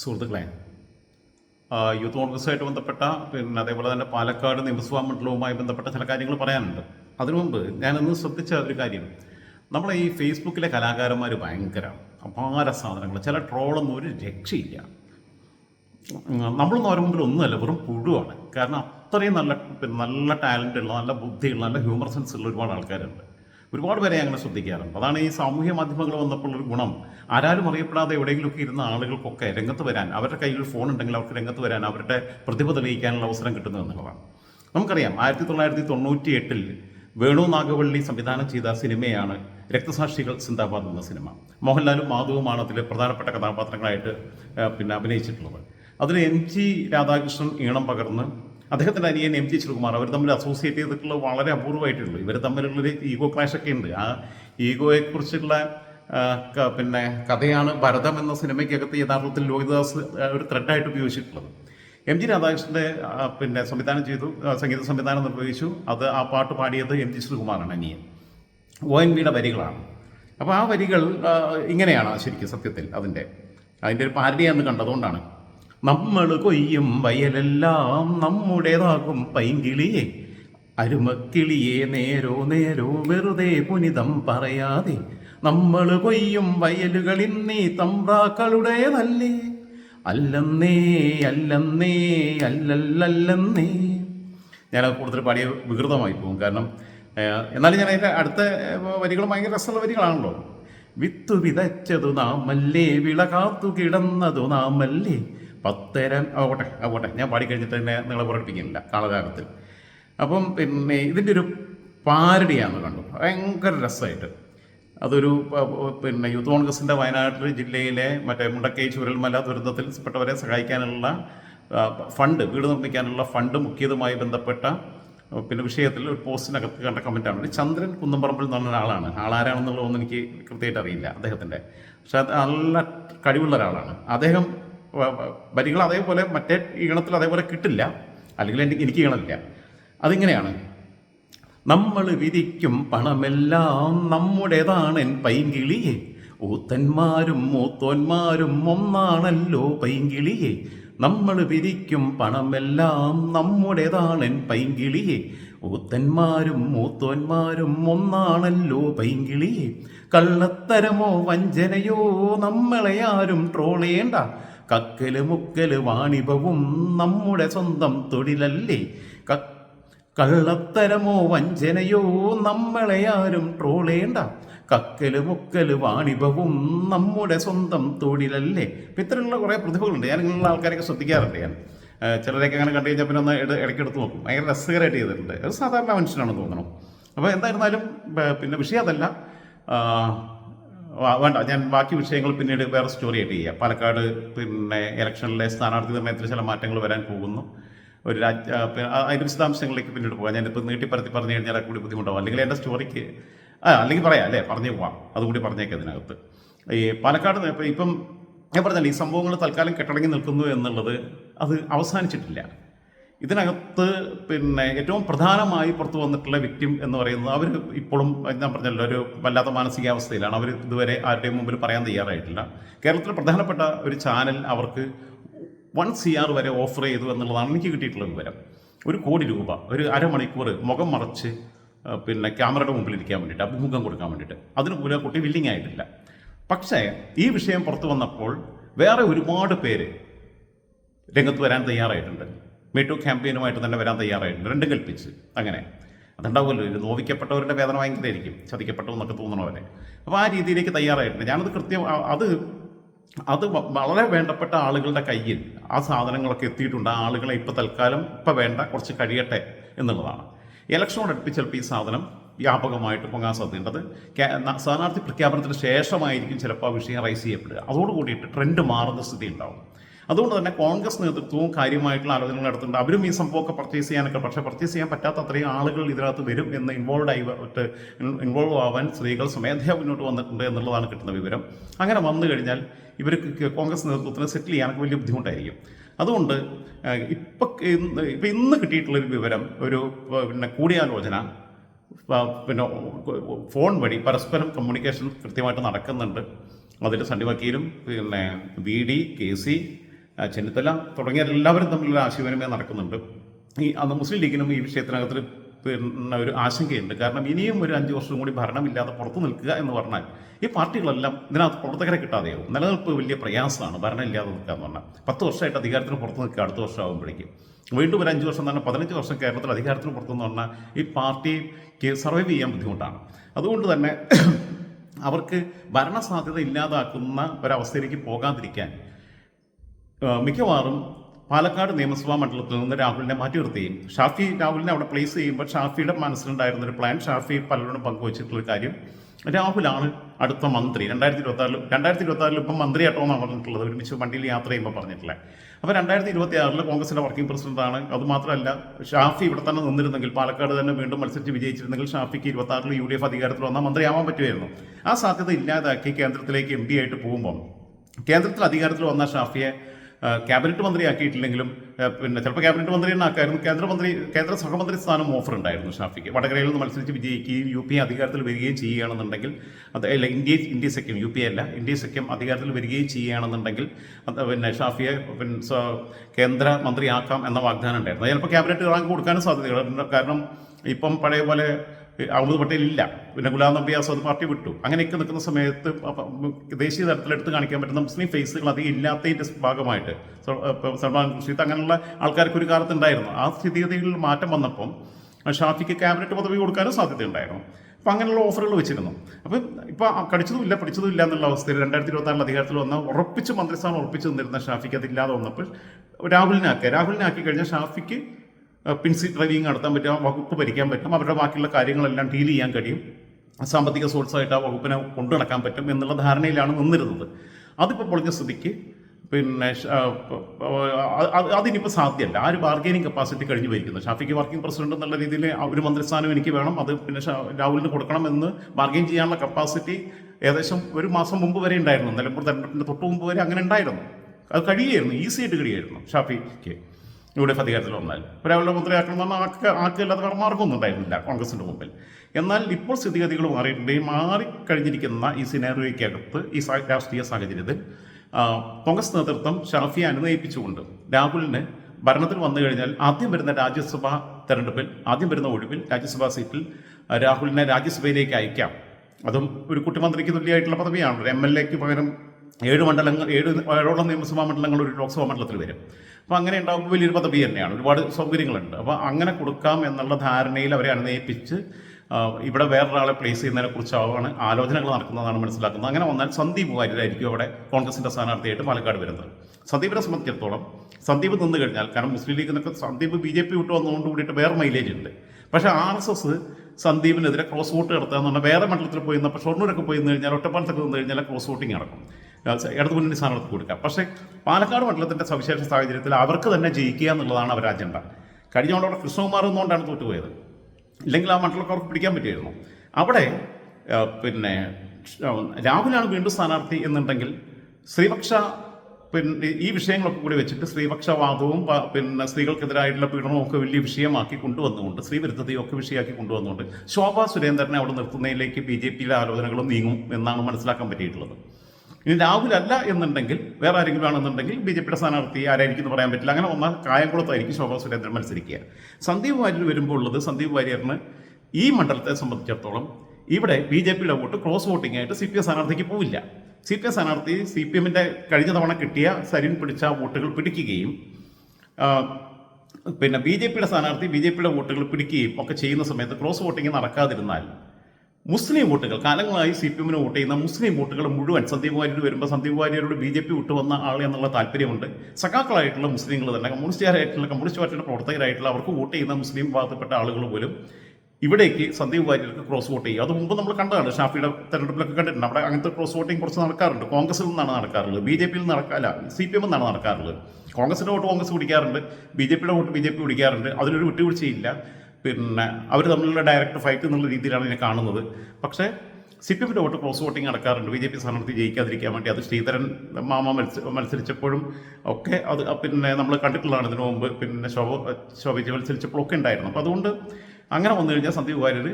സുഹൃത്തുക്കളെ യൂത്ത് കോൺഗ്രസുമായിട്ട് ബന്ധപ്പെട്ട പിന്നെ അതേപോലെ തന്നെ പാലക്കാട് നിയമസഭാ മണ്ഡലവുമായി ബന്ധപ്പെട്ട ചില കാര്യങ്ങൾ പറയാനുണ്ട്. അതിനു മുമ്പ് ഞാനൊന്ന് ശ്രദ്ധിച്ച ഒരു കാര്യം. നമ്മളെ ഈ ഫേസ്ബുക്കിലെ കലാകാരന്മാർ ഭയങ്കര അപാര സാധനങ്ങൾ. ചില ട്രോളൊന്നും ഒരു രക്ഷയില്ല. നമ്മളൊന്നും അവരുടെ മുമ്പിൽ ഒന്നുമല്ല വെറും പുഴുവാണ് കാരണം അത്രയും നല്ല നല്ല ടാലന്റ് ഉള്ള നല്ല ബുദ്ധിയുള്ള നല്ല ഹ്യൂമർ സെൻസ് ഉള്ള ഒരുപാട് ആൾക്കാരുണ്ട്. ഒരുപാട് പേരെ അങ്ങനെ ശ്രദ്ധിക്കാറുണ്ട്. അതാണ് ഈ സാമൂഹ്യ മാധ്യമങ്ങൾ വന്നപ്പോൾ ഒരു ഗുണം. ആരാരും അറിയപ്പെടാതെ എവിടെയെങ്കിലുമൊക്കെ ഇരുന്ന ആളുകൾക്കൊക്കെ രംഗത്ത് വരാൻ അവരുടെ കയ്യിൽ ഫോൺ ഉണ്ടെങ്കിൽ അവർക്ക് രംഗത്ത് വരാൻ അവരുടെ പ്രതിഭ തെളിയിക്കാനുള്ള അവസരം കിട്ടുന്നു എന്നുള്ളതാണ്. നമുക്കറിയാം ആയിരത്തി തൊള്ളായിരത്തി തൊണ്ണൂറ്റി എട്ടിൽ വേണു നാഗവള്ളി സംവിധാനം ചെയ്ത സിനിമയാണ് രക്തസാക്ഷികൾ സിന്ദാബാദ് എന്ന സിനിമ. മോഹൻലാലും മാധവുമാണ് അതിൽ പ്രധാനപ്പെട്ട കഥാപാത്രങ്ങളായിട്ട് പിന്നെ അഭിനയിച്ചിട്ടുള്ളത്. അതിൽ എം ജി രാധാകൃഷ്ണൻ ഈണം പകർന്ന് അദ്ദേഹത്തിന്റെ അനിയൻ എം ജി ശ്രീകുമാർ അവർ തമ്മിൽ അസോസിയേറ്റ് ചെയ്തിട്ടുള്ള വളരെ അപൂർവമായിട്ടുള്ളൂ. ഇവർ തമ്മിലുള്ളൊരു ഈഗോ ക്ലാഷ് ഒക്കെ ഉണ്ട് ആ ഈഗോയെക്കുറിച്ചുള്ള പിന്നെ കഥയാണ് ഭരതം എന്ന സിനിമയ്ക്കകത്ത് യഥാർത്ഥത്തിൽ ലോഹിതദാസ് ഒരു ത്രെഡായിട്ട് ഉപയോഗിച്ചിട്ടുള്ളത്. എം ജി രാധാകൃഷ്ണന്റെ പിന്നെ സംവിധാനം ചെയ്തു സംഗീത സംവിധാനം നിർവഹിച്ചു. അത് ആ പാട്ട് പാടിയത് എം ജി ശ്രീകുമാറാണ് അനിയൻ. ഒ എൻ വിയുടെ വരികളാണ്. അപ്പോൾ ആ വരികൾ ഇങ്ങനെയാണ് ശരിക്കും സത്യത്തിൽ അതിന്റെ അതിന്റെ ഒരു പാരഡിയാന്ന് കണ്ടതുകൊണ്ടാണ്. നമ്മൾ കൊയ്യും വയലെല്ലാം നമ്മുടേതാകും പൈങ്കിളിയെ. അരുമക്കിളിയെ നേരോ നേരോ വെറുതെ പുനിതം പറയാതെ. നമ്മൾ കൊയ്യും വയലുകളിൽ നീ തമ്പ്രാക്കളുടേതല്ലേ. അല്ലെന്നേ അല്ലെന്നേ അല്ലല്ലല്ലെന്നേ. ഞാനത് കൂടുതൽ പാടിയ വികൃതമായി പോകും. കാരണം എന്നാലും ഞാൻ അതിന്റെ അടുത്ത വരികൾ ഭയങ്കര രസമുള്ള വരികളാണല്ലോ. വിത്തു വിതച്ചതു നാമല്ലേ വിള കാത്തു കിടന്നതു നാമല്ലേ. പത്തരം ആവട്ടെ ആവട്ടെ ഞാൻ പാടിക്കഴിഞ്ഞിട്ട് തന്നെ നിങ്ങളെ പ്രകടിപ്പിക്കുന്നില്ല കാലകാലത്തിൽ അപ്പം പിന്നെ ഇതിന്റെ ഒരു പാരഡിയാണ് കണ്ടു. ഭയങ്കര രസമായിട്ട്. അതൊരു പിന്നെ യൂത്ത് കോൺഗ്രസിന്റെ വയനാട് ജില്ലയിലെ മറ്റേ മുണ്ടക്കൈ ചുരൽമല ദുരന്തത്തിൽ പെട്ടവരെ സഹായിക്കാനുള്ള ഫണ്ട് വീട് നിർമ്മിക്കാനുള്ള ഫണ്ട് മുക്കിയതുമായി ബന്ധപ്പെട്ട പിന്നെ വിഷയത്തിൽ ഒരു പോസ്റ്റിനകത്ത് കണ്ട കമന്റാണ്. ചന്ദ്രൻ കുന്നംപറമ്പിൽ എന്ന് പറഞ്ഞ ഒരാളാണ്. ആളാരാണെന്നുള്ളതൊന്നും എനിക്ക് കൃത്യമായിട്ട് അറിയില്ല അദ്ദേഹത്തിന്റെ. പക്ഷെ അത് നല്ല കഴിവുള്ള ഒരാളാണ്. അദ്ദേഹം വരികൾ അതേപോലെ മറ്റേ ഈണത്തിൽ അതേപോലെ കിട്ടില്ല. അല്ലെങ്കിൽ എനിക്ക് എനിക്ക് ഈണമില്ല. അതിങ്ങനെയാണ്. നമ്മൾ വിധിക്കും പണമെല്ലാം നമ്മുടേതാണെൻ പൈങ്കിളിയെ. ഊത്തന്മാരും മൂത്തോന്മാരും ഒന്നാണല്ലോ പൈങ്കിളിയെ. നമ്മൾ വിധിക്കും പണമെല്ലാം നമ്മുടേതാണെൻ പൈങ്കിളിയെ. ഊത്തന്മാരും മൂത്തോന്മാരും ഒന്നാണല്ലോ പൈങ്കിളിയെ. കള്ളത്തരമോ വഞ്ചനയോ നമ്മളെ ആരും ട്രോളേണ്ട. കക്കൽ മുക്കൽ വാണിഭവും നമ്മുടെ സ്വന്തം തൊഴിലല്ലേ? കള്ളത്തരമോ വഞ്ചനയോ നമ്മളെ ആരും ട്രോളേണ്ട. കക്കൽ മുക്കൽ വാണിഭവും നമ്മുടെ സ്വന്തം തൊഴിലല്ലേ? ഇപ്പം ഇത്തരമുള്ള കുറേ പ്രതിഭകളുണ്ട്. ഞാൻ ഇങ്ങനെയുള്ള ആൾക്കാരെയൊക്കെ ശ്രദ്ധിക്കാറുണ്ട് ഞാൻ. ചിലരെയൊക്കെ അങ്ങനെ കണ്ടു കഴിഞ്ഞാൽ പിന്നെ ഒന്ന് ഇട- ഇടയ്ക്കെടുത്ത് നോക്കും. ഭയങ്കര രസകരമായിട്ട് ചെയ്തിട്ടുണ്ട്. ഒരു സാധാരണ മനുഷ്യനാണെന്ന് തോന്നണം. അപ്പോൾ എന്തായിരുന്നാലും പിന്നെ വിഷയം അതല്ല. വേണ്ട ഞാൻ ബാക്കി വിഷയങ്ങൾ പിന്നീട് വേറെ സ്റ്റോറി ആയിട്ട് ചെയ്യാം. പാലക്കാട് പിന്നെ ഇലക്ഷനിലെ സ്ഥാനാർത്ഥി നിർണയത്തിൽ ചില മാറ്റങ്ങൾ വരാൻ പോകുന്നു. ഒരു രാജ് ആ, പിന്നെ ആ, അതിന്റെ വിശദാംശങ്ങളിലേക്ക് പിന്നീട് പോകാം. ഞാനിപ്പോൾ നീട്ടിപ്പരത്തി പറഞ്ഞു കഴിഞ്ഞാൽ കൂടി ബുദ്ധിമുട്ടാവും. അല്ലെങ്കിൽ എന്റെ സ്റ്റോറിക്ക് ആ അല്ലെങ്കിൽ പറയാം അല്ലേ? പറഞ്ഞു പോവാം. അതുകൂടി പറഞ്ഞേക്കാം അതിനകത്ത്. ഈ പാലക്കാട് ഇപ്പം ഞാൻ പറഞ്ഞല്ലേ ഈ സംഭവങ്ങൾ തൽക്കാലം കെട്ടടങ്ങി നിൽക്കുന്നു എന്നുള്ളത് അത് അവസാനിച്ചിട്ടില്ല. ഇതിനകത്ത് പിന്നെ ഏറ്റവും പ്രധാനമായി പുറത്തു വന്നിട്ടുള്ള വിക്ടിം എന്ന് പറയുന്നത് അവർ ഇപ്പോഴും ഞാൻ പറഞ്ഞല്ലോ ഒരു വല്ലാത്ത മാനസികാവസ്ഥയിലാണ്. അവർ ഇതുവരെ ആരുടെയും മുമ്പിൽ പറയാൻ തയ്യാറായിട്ടില്ല. കേരളത്തിൽ പ്രധാനപ്പെട്ട ഒരു ചാനൽ അവർക്ക് വൺ സി ആർ വരെ ഓഫർ ചെയ്തു എന്നുള്ളതാണ് എനിക്ക് കിട്ടിയിട്ടുള്ള വിവരം. ഒരു കോടി രൂപ ഒരു അരമണിക്കൂർ മുഖം മറച്ച് പിന്നെ ക്യാമറയുടെ മുമ്പിൽ ഇരിക്കാൻ വേണ്ടിയിട്ട് അഭിമുഖം കൊടുക്കാൻ വേണ്ടിയിട്ട്. അതിന് പോലും കുട്ടി വില്ലിങ് ആയിട്ടില്ല. പക്ഷേ ഈ വിഷയം പുറത്തു വന്നപ്പോൾ വേറെ ഒരുപാട് പേര് രംഗത്ത് വരാൻ തയ്യാറായിട്ടുണ്ട്. മീറ്റു ക്യാമ്പയിനുമായിട്ട് തന്നെ വരാൻ തയ്യാറായിട്ടുണ്ട്. രണ്ടും കൽപ്പിച്ച്. അങ്ങനെ. അതുണ്ടാവുമല്ലോ. ഇത് നോവിക്കപ്പെട്ടവരുടെ വേദന ഭയങ്കരമായിരിക്കും. ചതിക്കപ്പെട്ടു എന്നൊക്കെ തോന്നണവരെ അപ്പോൾ ആ രീതിയിലേക്ക് തയ്യാറായിട്ടുണ്ട്. ഞാനത് കൃത്യം അത് അത് വളരെ വേണ്ടപ്പെട്ട ആളുകളുടെ കയ്യിൽ ആ സാധനങ്ങളൊക്കെ എത്തിയിട്ടുണ്ട്. ആ ആളുകളെ ഇപ്പോൾ തൽക്കാലം ഇപ്പം വേണ്ട കുറച്ച് കഴിയട്ടെ എന്നുള്ളതാണ്. ഇലക്ഷനോട് അടുപ്പിച്ച് ചിലപ്പോൾ ഈ സാധനം വ്യാപകമായിട്ട് പൊങ്ങാൻ സാധ്യതയുണ്ട്. അത് സ്ഥാനാർത്ഥി പ്രഖ്യാപനത്തിന് ശേഷമായിരിക്കും ചിലപ്പോൾ ആ വിഷയം റൈസ് ചെയ്യപ്പെടുക. അതോടുകൂടിയിട്ട് ട്രെൻഡ് മാറുന്ന സ്ഥിതി ഉണ്ടാവും അതുകൊണ്ട് തന്നെ കോൺഗ്രസ് നേതൃത്വവും കാര്യമായിട്ടുള്ള ആലോചനകൾ നടത്തുന്നുണ്ട്. അവരും ഈ സംഭവമൊക്കെ പർച്ചേസ് ചെയ്യാനൊക്കെ പക്ഷേ പർച്ചേസ് ചെയ്യാൻ പറ്റാത്ത അത്രയും ആളുകൾ ഇതിനകത്ത് വരും എന്ന് ഇൻവോൾവ് ആയിട്ട് ഇൻവോൾവ് ആവാൻ സ്ത്രീകൾ സ്വമേധയാ മുന്നോട്ട് വന്നിട്ടുണ്ട് എന്നുള്ളതാണ് കിട്ടുന്ന വിവരം. അങ്ങനെ വന്നു കഴിഞ്ഞാൽ ഇവർക്ക് കോൺഗ്രസ് നേതൃത്വത്തിന് സെറ്റിൽ ചെയ്യാനൊക്കെ വലിയ ബുദ്ധിമുട്ടായിരിക്കും. അതുകൊണ്ട് ഇപ്പൊ ഇപ്പൊ ഇന്ന് കിട്ടിയിട്ടുള്ളൊരു വിവരം ഒരു പിന്നെ കൂടിയാലോചന പിന്നെ ഫോൺ വഴി പരസ്പരം കമ്മ്യൂണിക്കേഷൻ കൃത്യമായിട്ട് നടക്കുന്നുണ്ട്. അതിൽ സണ്ണി വക്കീലും പിന്നെ B D K C Chennithala തുടങ്ങിയ എല്ലാവരും തമ്മിലുള്ള ആശയവിനിമയം നടക്കുന്നുണ്ട്. ഈ അന്ന് മുസ്ലിം ലീഗിനും ഈ വിഷയത്തിനകത്ത് പിന്നെ ഒരു ആശങ്കയുണ്ട്. കാരണം ഇനിയും ഒരു അഞ്ച് വർഷം കൂടി ഭരണമില്ലാതെ പുറത്തു നിൽക്കുക എന്ന് പറഞ്ഞാൽ ഈ പാർട്ടികളെല്ലാം ഇതിനകത്ത് പ്രവർത്തകരെ കിട്ടാതെയാവും. നിലനിൽപ്പ് വലിയ പ്രയാസമാണ്. ഭരണമില്ലാതെ നിൽക്കുക എന്ന് പറഞ്ഞാൽ. പത്ത് വർഷമായിട്ട് അധികാരത്തിന് പുറത്ത് നിൽക്കുക അടുത്ത വർഷം ആകുമ്പോഴേക്കും വീണ്ടും ഒരു അഞ്ച് വർഷം തന്നെ പതിനഞ്ച് വർഷം കേരളത്തിൽ അധികാരത്തിന് പുറത്തെന്ന് പറഞ്ഞാൽ ഈ പാർട്ടിക്ക് സർവൈവ് ചെയ്യാൻ ബുദ്ധിമുട്ടാണ്. അതുകൊണ്ട് തന്നെ അവർക്ക് ഭരണസാധ്യത ഇല്ലാതാക്കുന്ന ഒരവസ്ഥയിലേക്ക് പോകാതിരിക്കാൻ മിക്കവാറും പാലക്കാട് നിയമസഭാ മണ്ഡലത്തിൽ നിന്ന് രാഹുലിനെ മാറ്റി നിർത്തുകയും ഷാഫി രാഹുലിനെ അവിടെ പ്ലേസ് ചെയ്യുമ്പോൾ ഷാഫിയുടെ മനസ്സിലുണ്ടായിരുന്ന ഒരു പ്ലാൻ ഷാഫി പലരോടും പങ്കുവച്ചിട്ടുള്ള കാര്യം രാഹുലാണ് അടുത്ത മന്ത്രി. രണ്ടായിരത്തി ഇരുപത്തി രണ്ടായിരത്തി ഇരുപത്തി ഇപ്പം മന്ത്രിയാട്ടോ എന്നാണ് പറഞ്ഞിട്ടുള്ളത്. ഒരുമിച്ച് വണ്ടിയിൽ യാത്ര ചെയ്യുമ്പോൾ പറഞ്ഞിട്ടില്ല. അപ്പോൾ രണ്ടായിരത്തി ഇരുപത്തി ആറിൽ കോൺഗ്രസിന്റെ വർക്കിംഗ് പ്രസിഡന്റ് പ്രസിഡന്റാണ് അതുമാത്രമല്ല ഷാഫി ഇവിടെ തന്നെ നിന്നിരുന്നെങ്കിൽ പാലക്കാട് തന്നെ വീണ്ടും മത്സരിച്ച് വിജയിച്ചിരുന്നെങ്കിൽ ഷാഫിക്ക് ഇരുപത്തി ആറിൽ യു ഡി എഫ് അധികാരത്തിൽ വന്നാൽ മന്ത്രിയാവാൻ പറ്റുമായിരുന്നു. ആ സാധ്യത ഇല്ലാതാക്കി കേന്ദ്രത്തിലേക്ക് എം പി ആയിട്ട് പോകുമ്പം കേന്ദ്രത്തിൽ അധികാരത്തിൽ വന്ന ഷാഫിയെ ക്യാബിനറ്റ് മന്ത്രിയാക്കിയിട്ടില്ലെങ്കിലും പിന്നെ ചിലപ്പോൾ ക്യാബിനറ്റ് മന്ത്രി തന്നെ ആക്കായിരുന്നു. കേന്ദ്രമന്ത്രി കേന്ദ്ര സഹമന്ത്രി സ്ഥാനം ഓഫർ ഉണ്ടായിരുന്നു ഷാഫിക്ക്. വടകരയിൽ നിന്ന് മത്സരിച്ച് വിജയിക്കുകയും യു പി അധികാരത്തിൽ വരികയും ചെയ്യുകയാണെന്നുണ്ടെങ്കിൽ അത് അല്ല ഇന്ത്യ ഇന്ത്യ സഖ്യം യു പി അല്ല ഇന്ത്യ സഖ്യം അധികാരത്തിൽ വരികയും ചെയ്യുകയാണെന്നുണ്ടെങ്കിൽ പിന്നെ ഷാഫിയെ പിന്നെ കേന്ദ്രമന്ത്രിയാക്കാം കേന്ദ്ര മന്ത്രിയാക്കാം എന്ന വാഗ്ദാനം ഉണ്ടായിരുന്നു. ചിലപ്പോൾ ക്യാബിനറ്റ് റാങ്ക് കൊടുക്കാനും സാധ്യതകളുണ്ട് കാരണം ഇപ്പം പഴയ പോലെ അഹമ്മദ് പട്ടേൽ ഇല്ല. പിന്നെ ഗുലാം നബി ആസാദ് പാർട്ടി വിട്ടു. അങ്ങനെയൊക്കെ നിൽക്കുന്ന സമയത്ത് ദേശീയ തലത്തിൽ എടുത്ത് കാണിക്കാൻ പറ്റുന്ന മുസ്ലിം ഫേസുകൾ അധികം ഇല്ലാത്തതിന്റെ ഭാഗമായിട്ട്. സൽമാൻ ഖുർഷീദ് അങ്ങനെയുള്ള ആൾക്കാർക്ക് ഒരു കാലത്ത് ഉണ്ടായിരുന്നു ആ സ്ഥിതിഗതികളിൽ മാറ്റം വന്നപ്പം ഷാഫിക്ക് ക്യാബിനറ്റ് പദവി കൊടുക്കാനും സാധ്യതയുണ്ടായിരുന്നു. അപ്പം അങ്ങനെയുള്ള ഓഫറുകൾ വെച്ചിരുന്നു. അപ്പം ഇപ്പം കടിച്ചതും ഇല്ല എന്നുള്ള അവസ്ഥയിൽ രണ്ടായിരത്തി ഇരുപത്തി ആറിൽ അധികാരത്തിൽ വന്ന ഉറപ്പിച്ച് മന്ത്രിസ്ഥാനം ഉറപ്പിച്ച് നിന്നിരുന്ന ഷാഫിക്ക് അതില്ലാതെ വന്നപ്പോൾ രാഹുലിനാക്കുക രാഹുലിനാക്കി കഴിഞ്ഞാൽ ഷാഫിക്ക് പിൻസി ഡ്രൈവിംഗ് നടത്താൻ പറ്റും വകുപ്പ് ഭരിക്കാൻ പറ്റും അവരുടെ ബാക്കിയുള്ള കാര്യങ്ങളെല്ലാം ഡീൽ ചെയ്യാൻ കഴിയും. സാമ്പത്തിക സോഴ്സായിട്ട് ആ വകുപ്പിനെ കൊണ്ടു നടക്കാൻ പറ്റും എന്നുള്ള ധാരണയിലാണ് നിന്നിരുന്നത്. അതിപ്പോൾ പൊളിഞ്ഞ സ്ഥിതിക്ക് പിന്നെ അതിനിപ്പോൾ സാധ്യമല്ല. ആ ഒരു ബാർഗൈനിങ് കപ്പാസിറ്റി കഴിഞ്ഞ് വരിക്കുന്നു ഷാഫിക്ക് വർക്കിംഗ് പ്രസിഡന്റ് എന്നുള്ള രീതിയിൽ ഒരു മന്ത്രിസ്ഥാനം എനിക്ക് വേണം. അത് പിന്നെ രാഹുലിന് കൊടുക്കണം എന്ന് ബാർഗൈൻ ചെയ്യാനുള്ള കപ്പാസിറ്റി ഏകദേശം ഒരു മാസം മുമ്പ് വരെ ഉണ്ടായിരുന്നു. നിലമ്പൂർ തെരഞ്ഞെടുപ്പിന്റെ തൊട്ട് മുമ്പ് വരെ അങ്ങനെ ഉണ്ടായിരുന്നു. അത് കഴിയായിരുന്നു ഈസി ആയിട്ട് കഴിയായിരുന്നു ഷാഫിക്ക്. യു എഫ് അധികാരത്തിൽ വന്നാൽ രാവിലെ മുദ്രയാക്കണമെന്ന് ആക്ക ആക്കില്ലാത്ത വേറെ മാർഗമൊന്നും ഉണ്ടായിരുന്നില്ല കോൺഗ്രസിന്റെ മുമ്പിൽ. എന്നാൽ ഇപ്പോൾ സ്ഥിതിഗതികൾ മാറിയിട്ടുണ്ട്. ഈ മാറിക്കഴിഞ്ഞിരിക്കുന്ന ഈ സിനാറിയോയ്ക്കകത്ത് ഈ രാഷ്ട്രീയ സാഹചര്യത്തിൽ കോൺഗ്രസ് നേതൃത്വം ഷാഫിയെ അനുനയിപ്പിച്ചുകൊണ്ട് രാഹുലിന് ഭരണത്തിൽ വന്നു കഴിഞ്ഞാൽ ആദ്യം വരുന്ന രാജ്യസഭാ തെരഞ്ഞെടുപ്പിൽ ആദ്യം വരുന്ന ഒഴിവിൽ രാജ്യസഭാ സീറ്റിൽ രാഹുലിനെ രാജ്യസഭയിലേക്ക് അയക്കാം. അതും ഒരു കുട്ടിമന്ത്രിക്ക് തുല്യമായിട്ടുള്ള പദവിയാണ്. ഒരു എം എൽ എക്ക് പകരം ഏഴ് മണ്ഡലങ്ങൾ ഏഴ് ഏഴോളം നിയമസഭാ മണ്ഡലങ്ങൾ ഒരു ലോക്സഭാ മണ്ഡലത്തിൽ വരും. അപ്പോൾ അങ്ങനെ ഉണ്ടാകുമ്പോൾ വലിയൊരു പദവി തന്നെയാണ്. ഒരുപാട് സൗകര്യങ്ങളുണ്ട്. അപ്പോൾ അങ്ങനെ കൊടുക്കാം എന്നുള്ള ധാരണയിൽ അവരെ അനുനയിപ്പിച്ച് ഇവിടെ വേറൊരാളെ പ്ലേസ് ചെയ്യുന്നതിനെ കുറിച്ചാണ് ആലോചനകൾ നടക്കുന്നതാണ് മനസ്സിലാക്കുന്നത്. അങ്ങനെ വന്നാൽ സന്ദീപ് വാര്യരായിരിക്കും അവിടെ കോൺഗ്രസിന്റെ സ്ഥാനാർത്ഥിയായിട്ട് പാലക്കാട് വരുന്നത്. സന്ദീപിനെ സംബന്ധിച്ചിടത്തോളം സന്ദീപ് നിന്ന് കഴിഞ്ഞാൽ കാരണം മുസ്ലിം ലീഗ് എന്നൊക്കെ സന്ദീപ് ബി ജെ പി വിട്ട് വന്നുകൊണ്ട് കൂടിയിട്ട് വേറെ മൈലേജ് ഉണ്ട്. പക്ഷേ ആർ എസ് എസ് സന്ദീപിനെതിരെ ക്രോസ് വോട്ട് നടത്തുക എന്ന് പറഞ്ഞാൽ വേറെ മണ്ഡലത്തിൽ പോയി ഇപ്പോൾ ഷൊർണൂരൊക്കെ പോയി നിന്ന് കഴിഞ്ഞാൽ ഒറ്റപ്പാലത്തൊക്കെ നിന്ന് കഴിഞ്ഞാൽ ക്രോസ് വോട്ടിംഗ് നടക്കും. ഇടതു മുന്നണി സ്ഥാനാർത്ഥി കൊടുക്കുക പക്ഷേ പാലക്കാട് മണ്ഡലത്തിന്റെ സവിശേഷ സാഹചര്യത്തിൽ അവർക്ക് തന്നെ ജയിക്കുക എന്നുള്ളതാണ് അവരുടെ അജണ്ട. കഴിഞ്ഞ അവിടെ കൃഷ്ണകുമാർ എന്നുകൊണ്ടാണ് തോറ്റുപോയത്. ഇല്ലെങ്കിൽ ആ മണ്ഡലക്കാർക്ക് പിടിക്കാൻ പറ്റുമായിരുന്നു. അവിടെ പിന്നെ രാഹുലാണ് വീണ്ടും സ്ഥാനാർത്ഥി എന്നുണ്ടെങ്കിൽ ശ്രീപക്ഷ പിന്നെ ഈ വിഷയങ്ങളൊക്കെ കൂടി വെച്ചിട്ട് സ്ത്രീപക്ഷവാദവും പിന്നെ സ്ത്രീകൾക്കെതിരായിട്ടുള്ള പീഡനവും ഒക്കെ വലിയ വിഷയമാക്കി കൊണ്ടുവന്നുകൊണ്ട് സ്ത്രീവിരുദ്ധതയും ഒക്കെ വിഷയമാക്കി കൊണ്ടുവന്നുകൊണ്ട് ശോഭാ സുരേന്ദ്രനെ അവിടെ നിർത്തുന്നതിലേക്ക് ബി ജെ പിയിലെ ആലോചനകളും നീങ്ങും എന്നാണ് മനസ്സിലാക്കാൻ പറ്റിയിട്ടുള്ളത്. ഇനി രാഹുൽ അല്ല എന്നുണ്ടെങ്കിൽ വേറെ ആരെങ്കിലും ആണെന്നുണ്ടെങ്കിൽ ബി ജെ പിയുടെ സ്ഥാനാർത്ഥി ആരായിരിക്കും എന്ന് പറയാൻ പറ്റില്ല. അങ്ങനെ വന്നാൽ കായംകുളത്തായിരിക്കും ശോഭാ സുരേന്ദ്രൻ മത്സരിക്കുക. സന്ദീപ് വാര്യർ വരുമ്പോൾ ഉള്ളത് സന്ദീപ് വാര്യറിന് ഈ മണ്ഡലത്തെ സംബന്ധിച്ചിടത്തോളം ഇവിടെ ബി ജെ പിയുടെ വോട്ട് ക്രോസ് വോട്ടിംഗ് ആയിട്ട് സി പി എം സ്ഥാനാർത്ഥിക്ക് പോവില്ല. സി പി എം സ്ഥാനാർത്ഥി സി പി എമ്മിന്റെ കഴിഞ്ഞ തവണ കിട്ടിയ സരിൻ പിടിച്ച വോട്ടുകൾ പിടിക്കുകയും പിന്നെ ബി ജെ പിയുടെ സ്ഥാനാർത്ഥി ബി ജെ പിയുടെ വോട്ടുകൾ പിടിക്കുകയും ഒക്കെ ചെയ്യുന്ന സമയത്ത് ക്രോസ് വോട്ടിംഗ് നടക്കാതിരുന്നാൽ മുസ്ലിം വോട്ടുകൾ കാലങ്ങളായി സി പി എമ്മിന് വോട്ട് ചെയ്യുന്ന മുസ്ലിം വോട്ടുകൾ മുഴുവൻ സന്ദീപ് വാര്യർ വരുമ്പോൾ സന്ദീപ് വാര്യരോട് ബി ജെ പി വിട്ടുവന്ന ആൾ എന്നുള്ള താല്പര്യമുണ്ട്. സഖാക്കളായിട്ടുള്ള മുസ്ലിങ്ങൾ തന്നെ കമ്മ്യൂണിസ്റ്റുകാരായിട്ടുള്ള കമ്മ്യൂണിസ്റ്റ് പാർട്ടിയുടെ പ്രവർത്തകരായിട്ടുള്ള അവർക്ക് വോട്ട് ചെയ്യുന്ന മുസ്ലിം വിഭാഗത്തിൽപ്പെട്ട ആളുകൾ പോലും ഇവിടേക്ക് സന്ദീപ് വാര്യർക്ക് ക്രോസ് വോട്ട് ചെയ്യും. അത് മുമ്പ് നമ്മൾ കണ്ടതാണ് ഷാഫിയുടെ തെരഞ്ഞെടുപ്പിലൊക്കെ കണ്ടിട്ടുണ്ട്. അവിടെ അങ്ങനത്തെ ക്രോസ് വോട്ടിംഗ് കുറച്ച് നടക്കാറുണ്ട്. കോൺഗ്രസിൽ നിന്നാണ് നടക്കാറുള്ളത്. ബി ജെ പിയിൽ നടക്കാല്ല സി പി എം നിന്നാണ് നടക്കാറുള്ളത്. കോൺഗ്രസിന്റെ വോട്ട് കോൺഗ്രസ് പിടിക്കാറുണ്ട്. ബി ജെ പിയുടെ വോട്ട് ബി ജെ പി പിടിക്കാറുണ്ട്. അതിലൊരു വിട്ടുവീഴ്ചയില്ല. പിന്നെ അവർ തമ്മിലുള്ള ഡയറക്റ്റ് ഫൈറ്റ് എന്നുള്ള രീതിയിലാണ് ഇതിനെ കാണുന്നത്. പക്ഷേ സി പി എമ്മിന്റെ വോട്ട് ക്രോസ് വോട്ടിംഗ് നടക്കാറുണ്ട്. ബി ജെ പി സ്ഥാനാർത്ഥി ജയിക്കാതിരിക്കാൻ വേണ്ടി. അത് ശ്രീധരൻ മാമ മത്സ മത്സരിച്ചപ്പോഴും ഒക്കെ അത് പിന്നെ നമ്മൾ കണ്ടിട്ടുള്ളതാണ് ഇതിനു മുമ്പ്. പിന്നെ ശോഭ ശോഭിജ മത്സരിച്ചപ്പോഴും ഒക്കെ ഉണ്ടായിരുന്നു. അപ്പോൾ അതുകൊണ്ട് അങ്ങനെ വന്നു കഴിഞ്ഞാൽ സന്ദീപ് വാര്യർ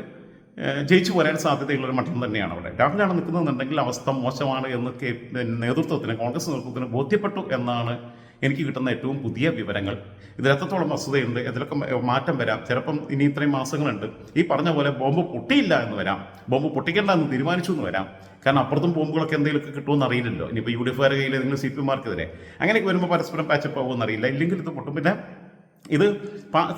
ജയിച്ചു പോരാൻ സാധ്യതയുള്ളൊരു മണ്ഡലം തന്നെയാണ് അവിടെ. രാഹുലാണ് നിൽക്കുന്നതെന്നുണ്ടെങ്കിൽ അവസ്ഥ മോശമാണ് എന്ന് നേതൃത്വത്തിന് കോൺഗ്രസ് നേതൃത്വത്തിന് ബോധ്യപ്പെട്ടു എന്നാണ് എനിക്ക് കിട്ടുന്ന ഏറ്റവും പുതിയ വിവരങ്ങൾ. ഇതിൽ എത്രത്തോളം വസ്തുതയുണ്ട് ഇതിലൊക്കെ മാറ്റം വരാം. ചിലപ്പം ഇനി ഇത്രയും മാസങ്ങളുണ്ട്. ഈ പറഞ്ഞ പോലെ ബോംബ് പൊട്ടിയില്ല എന്ന് വരാം. ബോംബ് പൊട്ടിക്കേണ്ട എന്ന് തീരുമാനിച്ചു എന്ന് വരാം. കാരണം അപ്പുറത്തും ബോംബുകളൊക്കെ എന്തെങ്കിലുമൊക്കെ കിട്ടുമെന്ന് അറിയില്ലല്ലോ ഇനിയിപ്പോൾ യു ഡി എഫുകാരുടെ കയ്യിൽ നിങ്ങൾ സി പി മാർക്കെതിരെ അങ്ങനെയൊക്കെ വരുമ്പോൾ പരസ്പരം പാച്ചപ്പ് ആവുമെന്ന് അറിയില്ല ഇല്ലെങ്കിൽ ഇത് പൊട്ടും. പിന്നെ ഇത്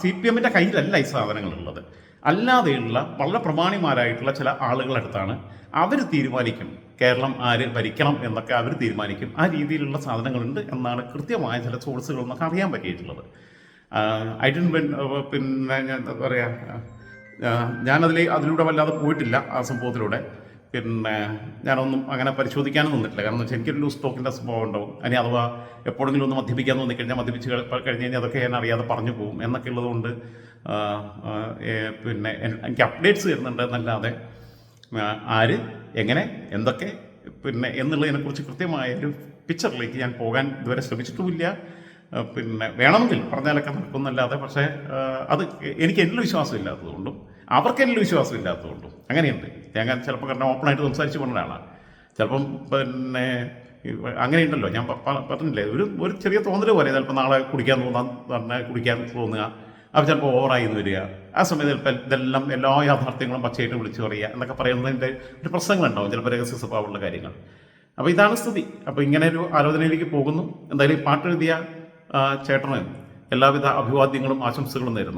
സി പി എമ്മിന്റെ കയ്യിലല്ല ഈ സാധനങ്ങളുള്ളത് അല്ലാതെയുള്ള വളരെ പ്രമാണിമാരായിട്ടുള്ള ചില ആളുകളടുത്താണ് അവർ തീരുമാനിക്കും കേരളം ആര് ഭരിക്കണം എന്നൊക്കെ അവർ തീരുമാനിക്കും. ആ രീതിയിലുള്ള സാധനങ്ങളുണ്ട് എന്നാണ് കൃത്യമായ ചില സോഴ്സുകൾ നമുക്ക് അറിയാൻ പറ്റിയിട്ടുള്ളത്. ഐ ഡൻ പിന്നെ എന്താ പറയുക ഞാനതിൽ അതിലൂടെ വല്ലാതെ പോയിട്ടില്ല ആ സംഭവത്തിലൂടെ. പിന്നെ ഞാനൊന്നും അങ്ങനെ പരിശോധിക്കാനും നിന്നിട്ടില്ല. കാരണം വെച്ചാൽ എനിക്കൊരു ലൂസ് ടോക്കിന്റെ സ്വഭാവം ഉണ്ടാവും. ഇനി അഥവാ എപ്പോഴെങ്കിലും ഒന്ന് മദ്യപിക്കാൻ തോന്നിക്കഴിഞ്ഞാൽ മദ്യപിച്ച് കഴി- കഴിഞ്ഞ് കഴിഞ്ഞാൽ അതൊക്കെ ഞാൻ അറിയാതെ പറഞ്ഞു പോകും. എന്നൊക്കെ ഉള്ളതുകൊണ്ട് പിന്നെ എനിക്ക് അപ്ഡേറ്റ്സ് വരുന്നുണ്ട് എന്നല്ലാതെ ആര് എങ്ങനെ എന്തൊക്കെ പിന്നെ എന്നുള്ളതിനെക്കുറിച്ച് കൃത്യമായ ഒരു പിക്ചറിലേക്ക് ഞാൻ പോകാൻ ഇതുവരെ ശ്രമിച്ചിട്ടുമില്ല. പിന്നെ വേണമെങ്കിൽ പറഞ്ഞാലൊക്കെ നടക്കുന്നല്ലാതെ പക്ഷേ അത് എനിക്ക് എന്നിൽ വിശ്വാസമില്ലാത്തതുകൊണ്ടും അവർക്ക് വിശ്വാസം ഇല്ലാത്തതുകൊണ്ടും അങ്ങനെയുണ്ട്. ഞാൻ ചിലപ്പോൾ കാരണം ഓപ്പണായിട്ട് സംസാരിച്ച് പോകുന്ന ഒരാളാണ്. ചിലപ്പം പിന്നെ അങ്ങനെയുണ്ടല്ലോ. ഞാൻ പറഞ്ഞില്ലേ ഒരു ഒരു ചെറിയ തോന്നൽ പോലെ ചിലപ്പോൾ നാളെ കുടിക്കാൻ തോന്നാൻ തന്നെ കുടിക്കാൻ തോന്നുക. അപ്പോൾ ചിലപ്പോൾ ഓവറായി എന്ന് വരിക. ആ സമയത്ത് ചിലപ്പോൾ ഇതെല്ലാം എല്ലാ യാഥാർത്ഥ്യങ്ങളും പച്ചയായിട്ട് വിളിച്ചു പറയുക എന്നൊക്കെ പറയുന്നതിന്റെ ഒരു പ്രശ്നങ്ങളുണ്ടാവും ചിലപ്പോൾ രഹസ്യ സ്വഭാവമുള്ള കാര്യങ്ങൾ. അപ്പോൾ ഇതാണ് സ്ഥിതി. അപ്പോൾ ഇങ്ങനെ ഒരു ആലോചനയിലേക്ക് പോകുന്നു. എന്തായാലും ഈ പാട്ടെഴുതിയ ചേട്ടന് എല്ലാവിധ അഭിവാദ്യങ്ങളും ആശംസകളും നേരുന്നു.